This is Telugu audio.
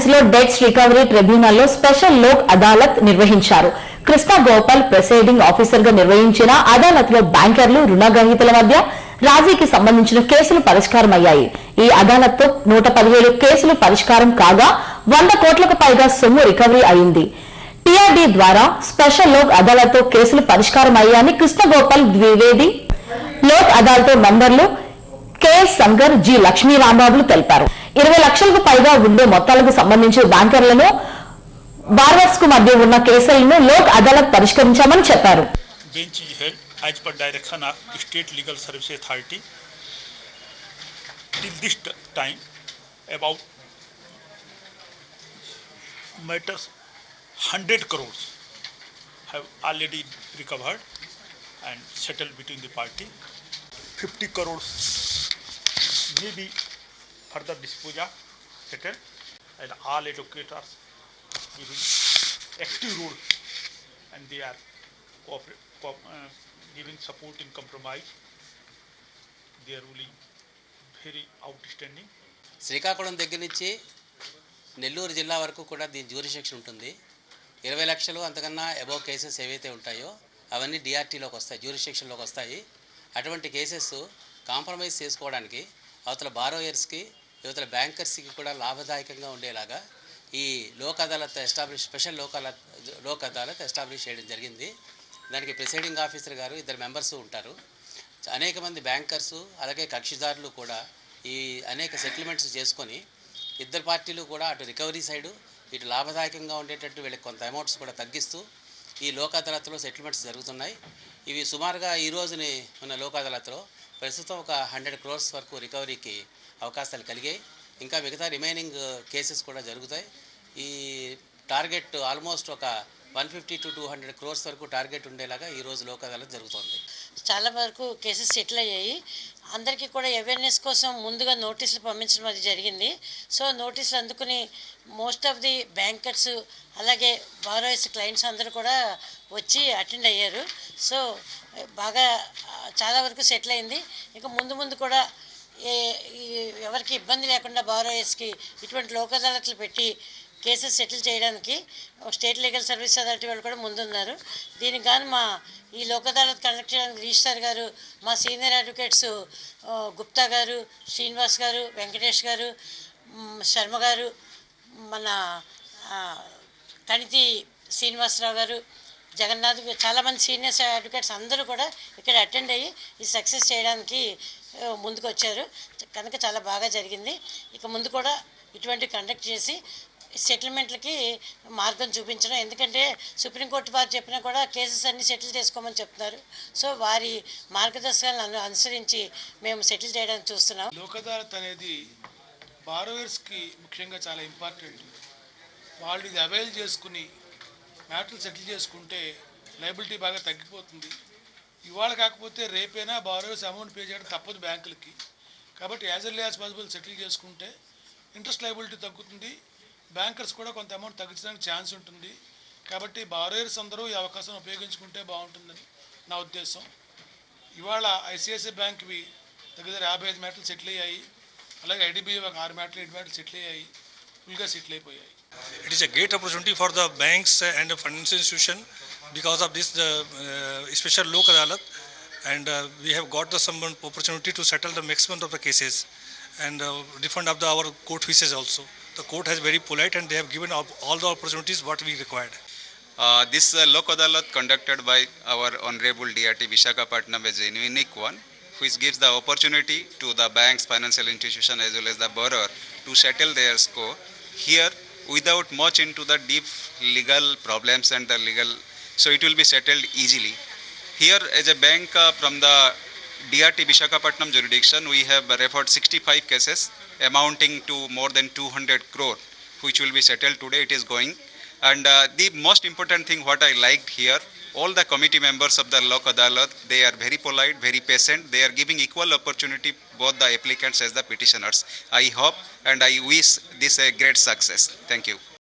గార్డెన్స్లో డెట్స్ రికవరీ ట్రిబ్యునల్లో స్పెషల్ లోక్ అదాలత్ నిర్వహించారు. కృష్ణ గోపాల్ ప్రిసైడింగ్ ఆఫీసర్గా నిర్వహించిన అదాలత్లో బ్యాంకర్లు రుణగ్రహీతల మధ్య రాజీకి సంబంధించిన కేసులు పరిష్కారం అయ్యాయి ఈ అదాలత్తో నూట పదిహేడు కేసులు పరిష్కారం కాగా వంద కోట్లకు పైగా సొమ్ము రికవరీ అయింది. టీఆర్డీ ద్వారా స్పెషల్ లోక్ అదాలత్తో కేసులు పరిష్కారం అయ్యాయని కృష్ణగోపాల్ ద్వివేది లోక్ అదాలత్ మెంబర్లు కెఎస్ శంకర్ జి. లక్ష్మీ రాంబాబులు తెలిపారు. ఇరవై లక్షలకు పైగా ఉండే మొత్తాలకు సంబంధించి బ్యాంకర్లను బార్వర్స్కు మధ్య ఉన్న కేసులను లోక్ అదాలత్ పరిష్కరించామని చెప్పారు as per direction of State Legal Services Authority. Till this time, about matters 100 crores have already recovered and settled between the party. 50 crores may be further disposed of, settled, and all educators giving active role and they are cooperate, co- uh, giving support in compromise. They are ruling very outstanding. Srikakulam దగ్గర నుంచి నెల్లూరు జిల్లా వరకు కూడా దీని జ్యూరిసెక్షన్ ఉంటుంది ఇరవై లక్షలు అంతకన్నా అబోవ్ కేసెస్ ఏవైతే ఉంటాయో అవన్నీ డిఆర్టీలోకి వస్తాయి జ్యూరిసెక్షన్లోకి వస్తాయి అటువంటి కేసెస్ కాంప్రమైజ్ చేసుకోవడానికి అవతల బారోయర్స్కి యువతల బ్యాంకర్స్కి కూడా లాభదాయకంగా ఉండేలాగా ఈ Lok Adalat establish special Lok Adalat Lok Adalat establish చేయడం జరిగింది. దానికి ప్రిసైడింగ్ ఆఫీసర్ గారు ఇద్దరు మెంబర్స్ ఉంటారు. అనేక మంది బ్యాంకర్సు అలాగే కక్షిదారులు కూడా ఈ అనేక సెటిల్మెంట్స్ చేసుకొని ఇద్దరు పార్టీలు కూడా అటు రికవరీ సైడు ఇటు లాభదాయకంగా ఉండేటట్టు వీళ్ళకి కొంత అమౌంట్స్ కూడా తగ్గిస్తూ ఈ లోక్ అదాలత్లో సెటిల్మెంట్స్ జరుగుతున్నాయి. ఇవి సుమారుగా ఈ రోజుని ఉన్న లోక్ అదాలత్లో ప్రస్తుతం ఒక హండ్రెడ్ క్రోర్స్ వరకు రికవరీకి అవకాశాలు కలిగాయి. ఇంకా మిగతా రిమైనింగ్ కేసెస్ కూడా జరుగుతాయి. ఈ టార్గెట్ ఆల్మోస్ట్ ఒక one fifty to two hundred crores వరకు టార్గెట్ ఉండేలాగా ఈరోజు లోక్ అదాలత్ జరుగుతోంది. చాలా వరకు కేసెస్ సెటిల్ అయ్యాయి. అందరికీ కూడా అవేర్నెస్ కోసం ముందుగా నోటీసులు పంపించడం అది జరిగింది. సో నోటీసులు అందుకుని మోస్ట్ ఆఫ్ ది బ్యాంకర్స్ అలాగే బారోయర్స్ క్లయింట్స్ అందరూ కూడా వచ్చి అటెండ్ అయ్యారు. సో బాగా చాలా వరకు సెటిల్ అయింది. ఇంకా ముందు ముందు కూడా ఏ ఎవరికి ఇబ్బంది లేకుండా బారోయర్స్కి ఇటువంటి లోక్ అదాలత్లు పెట్టి కేసెస్ సెటిల్ చేయడానికి స్టేట్ లీగల్ సర్వీస్ అథారిటీ వాళ్ళు కూడా ముందున్నారు. దీనికి కానీ మా ఈ లోక్ అదాలత్ కండక్ట్ చేయడానికి రిజిస్టార్ గారు మా సీనియర్ అడ్వకేట్స్ గుప్తా గారు శ్రీనివాస్ గారు వెంకటేష్ గారు శర్మ గారు మన కణితి శ్రీనివాసరావు గారు జగన్నాథ్ చాలామంది సీనియర్స్ అడ్వకేట్స్ అందరూ కూడా ఇక్కడ అటెండ్ అయ్యి ఈ సక్సెస్ చేయడానికి ముందుకు వచ్చారు కనుక చాలా బాగా జరిగింది. ఇక ముందు కూడా ఇటువంటి కండక్ట్ చేసి సెటిల్మెంట్లకి మార్గం చూపించడం. ఎందుకంటే సుప్రీంకోర్టు వారు చెప్పినా కూడా కేసెస్ అన్ని సెటిల్ చేసుకోమని చెప్తున్నారు. సో వారి మార్గదర్శకాలను అనుసరించి మేము సెటిల్ చేయడానికి చూస్తున్నాం. లోక్ అదాలత్ అనేది బారోవర్స్కి ముఖ్యంగా చాలా ఇంపార్టెంట్. వాళ్ళు ఇది అవైల్ చేసుకుని మ్యాటర్లు సెటిల్ చేసుకుంటే లైబిలిటీ బాగా తగ్గిపోతుంది. ఇవాళ కాకపోతే రేపైనా బారోవర్స్ అమౌంట్ పే చేయడం తప్పదు బ్యాంకులకి. కాబట్టి as early as possible settle చేసుకుంటే ఇంట్రెస్ట్ లైబిలిటీ తగ్గుతుంది. బ్యాంకర్స్ కూడా కొంత అమౌంట్ తగ్గించడానికి ఛాన్స్ ఉంటుంది. కాబట్టి బారోయర్స్ అందరూ ఈ అవకాశం ఉపయోగించుకుంటే బాగుంటుందని నా ఉద్దేశం. ఇవాళ ఐసిఐసిఐ బ్యాంక్వి దగ్గర యాభై ఐదు మ్యాటలు సెటిల్ అయ్యాయి. అలాగే ఐడిబిఐ ఒక ఆరు మ్యాటలు ఏడు మ్యాటలు సెటిల్ అయ్యాయి. ఫుల్గా సెటిల్ అయిపోయాయి. It is a great opportunity for the banks and financial institution because of this the special Lok Adalat and we have got the some opportunity to settle the maximum of the cases and refund of the our court fees also The court has very polite and they have given all the opportunities what we required. Uh, this uh, Lok Adalat conducted by our Honorable DRT Vishakhapatnam is a unique one, which gives the opportunity to the banks, financial institution as well as the borrower to settle their score here without much into the deep legal problems and the legal, so it will be settled easily. Here as a bank uh, from the DRT Vishakhapatnam jurisdiction, we have referred 65 cases amounting to more than 200 crore, which will be settled today. It is going. And uh, the most important thing what I liked here, all the committee members of the Lok Adalat, they are very polite, very patient. They are giving equal opportunity both the applicants as the petitioners. I hope and I wish this a great success. Thank you.